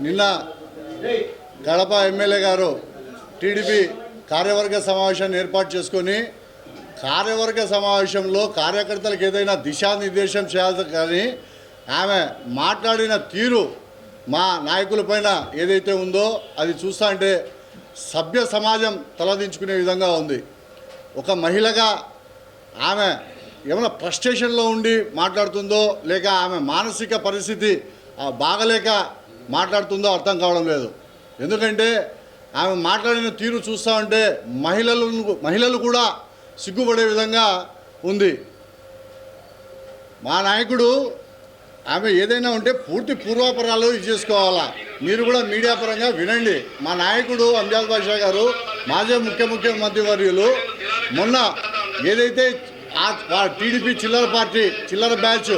నిన్న కడప ఎమ్మెల్యే గారు టీడీపీ కార్యవర్గ సమావేశాన్ని ఏర్పాటు చేసుకొని కార్యవర్గ సమావేశంలో కార్యకర్తలకు ఏదైనా దిశానిర్దేశం చేయాలి కానీ ఆమె మాట్లాడిన తీరు మా నాయకులపైన ఏదైతే ఉందో అది చూస్తా అంటే సభ్య సమాజం తలదించుకునే విధంగా ఉంది. ఒక మహిళగా ఆమె ఏమైనా ఫ్రస్ట్రేషన్లో ఉండి మాట్లాడుతుందో లేక ఆమె మానసిక పరిస్థితి బాగలేక మాట్లాడుతుందో అర్థం కావడం లేదు. ఎందుకంటే ఆమె మాట్లాడిన తీరు చూస్తూ ఉంటే మహిళలు మహిళలు కూడా సిగ్గుపడే విధంగా ఉంది. మా నాయకుడు ఆమె ఏదైనా ఉంటే పూర్తి పూర్వాపరాలు ఇది చేసుకోవాలా మీరు కూడా మీడియా పరంగా వినండి. మా నాయకుడు అంజాద్ బాషా గారు మాజీ ముఖ్య ముఖ్యమంత్రి వర్యులు మొన్న ఏదైతే ఆ టీడీపీ చిల్లర పార్టీ చిల్లర బ్యాచ్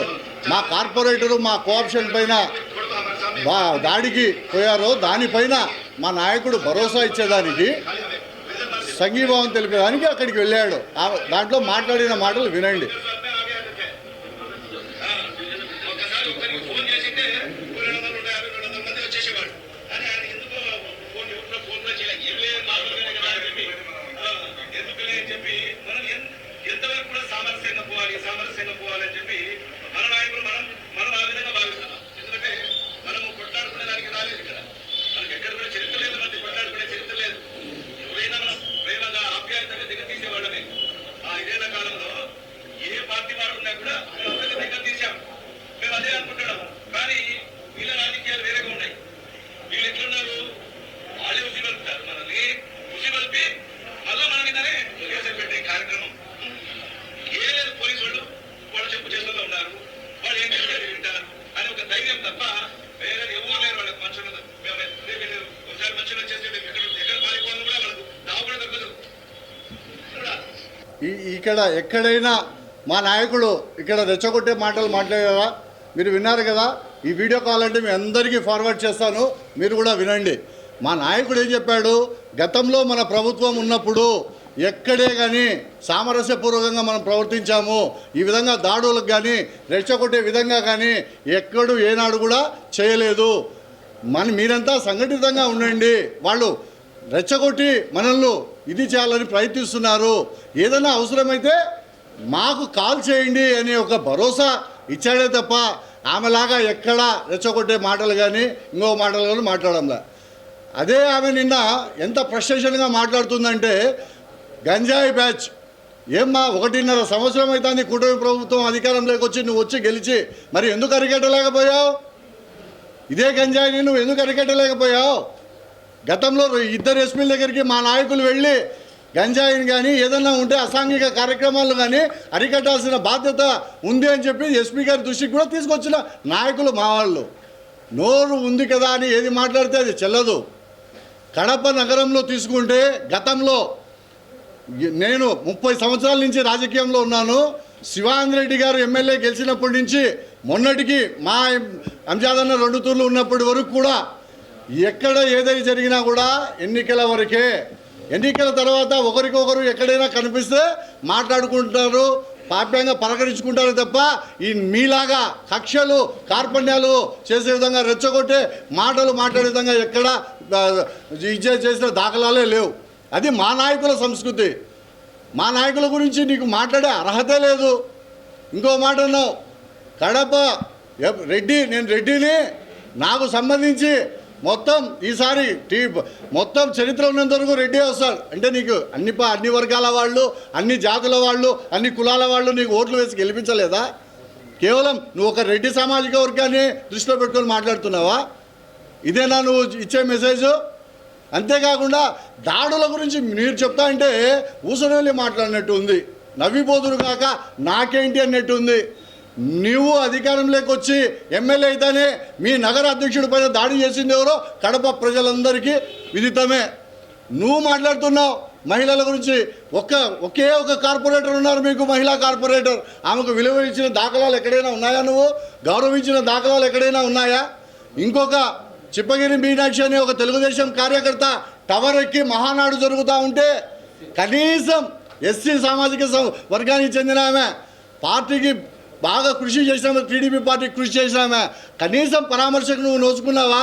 మా కార్పొరేటరు మా కోఆప్షన్ పైన దాడికి పోయారో దానిపైన మా నాయకుడు భరోసా ఇచ్చేదానికి సంఘీభావం తెలిపేదానికి అక్కడికి వెళ్ళాడు. ఆ- దాంట్లో మాట్లాడిన మాటలు వినండి. ఒకసారి ఒకరికి ఫోన్ చేసింటే చెప్పి వందల నూట యాభై రెండు వందల మంది వచ్చేసేవాడు కానీ ఆయన ఎందుకో ఫోన్ ఎవరిలో ఫోన్లో చేయలేదు ఏం లేదు మామూలుగానే కదా అని చెప్పి ఆ, ఎందుకులే అని చెప్పి మనం ఎన్- ఎంతవరకు కూడా సామరస్యంగా పోవాలి సామరస్యంగా పోవాలి అని చెప్పి మన నాయకులు మనం మనం ఆ విధంగా భావిస్తున్నాం ఎందుకంటే మనము కొట్లాడుకునే దానికి రాలేదు ఇక్కడ మనకి ఎక్కడ కూడా చరిత్ర లేదు మనకి కొట్లాడుకునే చరిత్ర లేదు ఎవరైనా మనం ప్రేమగా ఆప్యాయతగా దగ్గర తీసేవాళ్ళమే ఆ ఇదేళ్ళ కాలంలో ఏ పార్టీ వాడు ఉన్నా కూడా మేము అందరినీ దగ్గర తీసాం అనుకుంటాడు కానీ వీళ్ళ రాజకీయాలు వేరేగా ఉన్నాయి. వీళ్ళు ఎట్లున్నారు? వాళ్ళే ఉసి కలుపుతారు మనల్ని ఉసి కలిపి మళ్ళా మన మీదనే కేసులు పెట్టే కార్యక్రమం. ఏ లేదు పోలీసు వాళ్ళు వాళ్ళు చెప్పు చేతుల్లో ఉన్నారు. వాళ్ళు ఏం చెప్తే వింటారు అని ఒక ధైర్యం తప్ప వేరే ఎవరు లేరు వాళ్ళకి మనుషులు మేము ఒకసారి మనుషులు వచ్చేసి మేము ఎక్కడ ఎక్కడ పారిపోవాలని కూడా వాళ్ళకు దావ కూడా తగ్గదు ఇక్కడ ఎక్కడైనా మా నాయకుడు ఇక్కడ రెచ్చగొట్టే మాటలు మాట్లాడారా? మీరు విన్నారు కదా ఈ వీడియో కాల్ అంటే మీ అందరికీ ఫార్వర్డ్ చేస్తాను మీరు కూడా వినండి. మా నాయకుడు ఏం చెప్పాడు గతంలో మన ప్రభుత్వం ఉన్నప్పుడు ఎక్కడే కానీ సామరస్యపూర్వకంగా మనం ప్రవర్తించాము ఈ విధంగా దాడులకు కానీ రెచ్చగొట్టే విధంగా కానీ ఎక్కడు ఏనాడు కూడా చేయలేదు. మన మీరంతా సంఘటితంగా ఉండండి. వాళ్ళు రెచ్చగొట్టి మనల్ని ఇది చేయాలని ప్రయత్నిస్తున్నారు. ఏదైనా అవసరమైతే మాకు కాల్ చేయండి అనే ఒక భరోసా ఇచ్చాడే తప్ప ఆమెలాగా ఎక్కడా రెచ్చగొట్టే మాటలు కానీ ఇంకో మాటలు కానీ మాట్లాడంలా. అదే ఆమె నిన్న ఎంత ఫ్రస్ట్రేషన్గా మాట్లాడుతుందంటే గంజాయి బ్యాచ్. ఏమ్మా ఒకటిన్నర సంవత్సరం అవుతుంది కూటమి ప్రభుత్వం అధికారంలోకి వచ్చి నువ్వు వచ్చి గెలిచి మరి ఎందుకు అరికట్టలేకపోయావు? ఇదే గంజాయిని నువ్వు ఎందుకు అరికట్టలేకపోయావు? గతంలో ఇద్దరు ఎస్పీల దగ్గరికి మా నాయకులు వెళ్ళి గంజాయిని కానీ ఏదన్నా ఉంటే అసాంఘిక కార్యక్రమాలు కానీ అరికట్టాల్సిన బాధ్యత ఉంది అని చెప్పి ఎస్పీ గారి దృష్టికి కూడా తీసుకొచ్చిన నాయకులు మా వాళ్ళు. నోరు ఉంది కదా అని ఏది మాట్లాడితే అది చెల్లదు. కడప నగరంలో తీసుకుంటే గతంలో నేను ముప్పై సంవత్సరాల నుంచి రాజకీయంలో ఉన్నాను. శివానంద రెడ్డి గారు ఎమ్మెల్యే గెలిచినప్పటి నుంచి మొన్నటికి మా అంజాదన్న రెండు తూర్లు ఉన్నప్పటి వరకు కూడా ఎక్కడ ఏదైనా జరిగినా కూడా ఎన్నికల వరకే ఎన్నికల తర్వాత ఒకరికొకరు ఎక్కడైనా కనిపిస్తే మాట్లాడుకుంటారు పాప్యంగా పలకరించుకుంటారు తప్ప ఈ మీలాగా కక్షలు కార్పణ్యాలు చేసే విధంగా రెచ్చగొట్టే మాటలు మాట్లాడే విధంగా ఎక్కడ ఇచ్చే చేసిన దాఖలాలే లేవు. అది మా నాయకుల సంస్కృతి. మా నాయకుల గురించి నీకు మాట్లాడే అర్హత లేదు. ఇంకో మాట అన్నావు కడప రెడ్డి నేను రెడ్డిని నాకు సంబంధించి మొత్తం ఈసారి టీ మొత్తం చరిత్ర ఉన్నంత వరకు రెడ్డి వస్తాడు. అంటే నీకు అన్ని ప- అన్ని వర్గాల వాళ్ళు అన్ని జాతుల వాళ్ళు అన్ని కులాల వాళ్ళు నీకు ఓట్లు వేసి గెలిపించలేదా? కేవలం నువ్వు ఒక రెడ్డి సామాజిక వర్గాన్ని దృష్టిలో పెట్టుకొని మాట్లాడుతున్నావా? ఇదేనా నువ్వు ఇచ్చే మెసేజ్ అంతేకాకుండా దాడుల గురించి మీరు చెప్తా అంటే ఊసనెల్లి మాట్లాడినట్టు ఉంది. నవ్విపోదురు కాక నాకేంటి అన్నట్టు ఉంది. నువ్వు అధికారంలోకి వచ్చి ఎమ్మెల్యే అయితేనే మీ నగర అధ్యక్షుడి పైన దాడి చేసింది ఎవరో కడప ప్రజలందరికీ విదితమే. నువ్వు మాట్లాడుతున్నావు మహిళల గురించి. ఒక్క ఒకే ఒక కార్పొరేటర్ ఉన్నారు మీకు మహిళా కార్పొరేటర్. ఆమెకు విలువ ఇచ్చిన దాఖలాలు ఎక్కడైనా ఉన్నాయా నువ్వు? గౌరవించిన దాఖలాలు ఎక్కడైనా ఉన్నాయా? ఇంకొక చిప్పగిరి మీనాక్షి అనే ఒక తెలుగుదేశం కార్యకర్త టవర్ ఎక్కి మహానాడు జరుగుతూ ఉంటే కనీసం ఎస్సీ సామాజిక వర్గానికి చెందిన ఆమె పార్టీకి బాగా కృషి చేసిన టీడీపీ పార్టీ కృషి చేసామే కనీసం పరామర్శకు నువ్వు నోచుకున్నావా?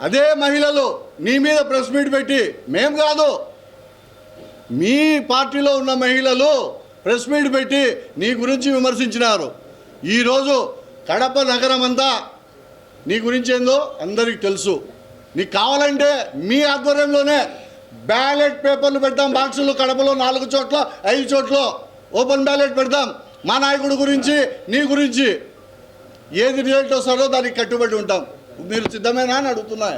అదే మహిళలు నీ మీద ప్రెస్ మీట్ పెట్టి మేం కాదు మీ పార్టీలో ఉన్న మహిళలు ప్రెస్ మీట్ పెట్టి నీ గురించి విమర్శించినారు. ఈరోజు కడప నగరం అంతా నీ గురించి ఏందో అందరికీ తెలుసు. నీకు కావాలంటే మీ ఆధ్వర్యంలోనే బ్యాలెట్ పేపర్లు పెడతాం బాక్సులు కడపలో నాలుగు చోట్ల ఐదు చోట్ల. ఓపెన్ బ్యాలెట్ పెడతాం. మా నాయకుడి గురించి నీ గురించి ఏది రిజల్ట్ వస్తుందో దానికి కట్టుబడి ఉంటాం. మీరు సిద్ధమేనా అని అడుగుతున్నా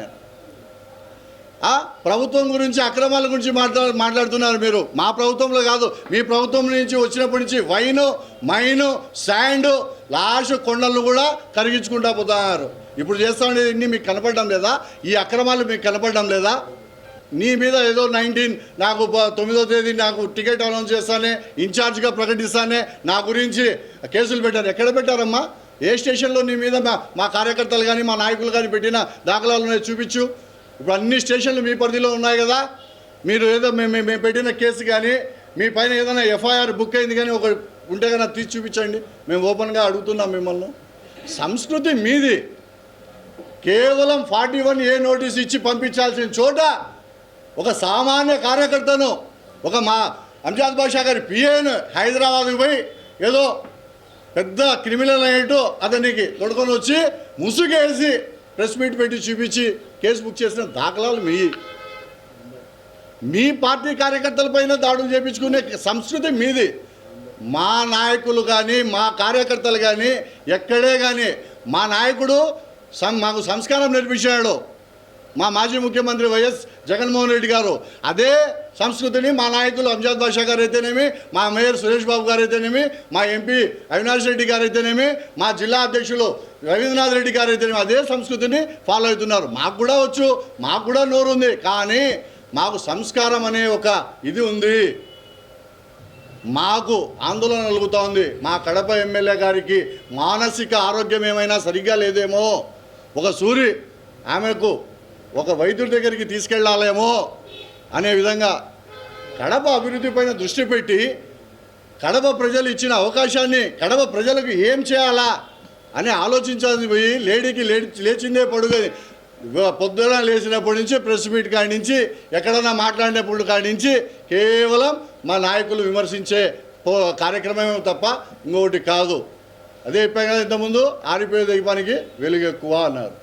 ప్రభుత్వం గురించి అక్రమాల గురించి మాట్లా మాట్లాడుతున్నారు మీరు. మా ప్రభుత్వంలో కాదు మీ ప్రభుత్వం నుంచి వచ్చినప్పటి నుంచి వైన్ మైన్ శాండ్ లాస్ట్ కొండలను కూడా కరిగించుకుంటా పోతున్నారు ఇప్పుడు చేస్తా ఉండేది ఇన్ని మీకు కనపడడం లేదా? ఈ అక్రమాలు మీకు కనపడడం లేదా? నీ మీద ఏదో నైన్టీన్ నాకు తొమ్మిదో తేదీ నాకు టికెట్ అనౌన్స్ చేస్తానే ఇన్ఛార్జ్గా ప్రకటిస్తానే నా గురించి కేసులు పెట్టారు. ఎక్కడ పెట్టారమ్మా? ఏ స్టేషన్లో నీ మీద మా మా కార్యకర్తలు కానీ మా నాయకులు కానీ పెట్టిన దాఖలాలు ఉన్నాయి చూపించు. ఇప్పుడు అన్ని స్టేషన్లు మీ పరిధిలో ఉన్నాయి కదా. మీరు ఏదో మేము మేము మేము పెట్టిన కేసు కానీ మీ పైన ఏదైనా ఎఫ్ఐఆర్ బుక్ అయింది కానీ ఒక ఉంటే కానీ తీసి చూపించండి. మేము ఓపెన్గా అడుగుతున్నాం మిమ్మల్ని. సంస్కృతి మీది. కేవలం ఫార్టీ వన్ ఏ నోటీస్ ఇచ్చి పంపించాల్సిన చోట ఒక సామాన్య కార్యకర్తను ఒక మా అంజాద్ బాషా గారి పిఏను హైదరాబాద్కి పోయి ఏదో పెద్ద క్రిమినల్ అయ్యేట్టు అతనికి తొడుకొని వచ్చి ముసుగేసి ప్రెస్ మీట్ పెట్టి చూపించి కేసు బుక్ చేసిన దాఖలాలు మీ. మీ పార్టీ కార్యకర్తలపైన దాడులు చేపించుకునే సంస్కృతి మీది. మా నాయకులు కానీ మా కార్యకర్తలు కానీ ఎక్కడే కానీ మా నాయకుడు సం మాకు సంస్కారం నేర్పించాడు. మా మాజీ ముఖ్యమంత్రి వైఎస్ జగన్మోహన్ రెడ్డి గారు. అదే సంస్కృతిని మా నాయకులు అంజాద్ బాషా గారు అయితేనేమి మా మేయర్ సురేష్ బాబు గారు అయితేనేమి మా ఎంపీ అవినాష్ రెడ్డి గారు అయితేనేమి మా జిల్లా అధ్యక్షులు రవీంద్రనాథ్ రెడ్డి గారు అయితేనేమి అదే సంస్కృతిని ఫాలో అవుతున్నారు. మాకు కూడా వచ్చు మాకు కూడా నోరు ఉంది కానీ మాకు సంస్కారం అనే ఒక ఇది ఉంది. మాకు ఆందోళన కలుగుతూ ఉంది మా కడప ఎమ్మెల్యే గారికి మానసిక ఆరోగ్యం ఏమైనా సరిగ్గా లేదేమో. ఒక సూరి ఆమెకు ఒక వైద్యుడి దగ్గరికి తీసుకెళ్ళాలేమో అనే విధంగా కడప అభివృద్ధి పైన దృష్టి పెట్టి కడప ప్రజలు ఇచ్చిన అవకాశాన్ని కడప ప్రజలకు ఏం చేయాలా అని ఆలోచించాల్సి పోయి లేడీకి లేడి లేచిందే పడుగది పొద్దున లేచినప్పటి నుంచి ప్రెస్ మీట్ కాడి నుంచి ఎక్కడన్నా మాట్లాడినప్పుడు కాడి నుంచి కేవలం మా నాయకులు విమర్శించే కార్యక్రమమే తప్ప ఇంకొకటి కాదు. అదే చెప్పాను కదా ఇంతకుముందు ఆరిపోయే దీపానికి వెలుగు ఎక్కువ అన్నారు.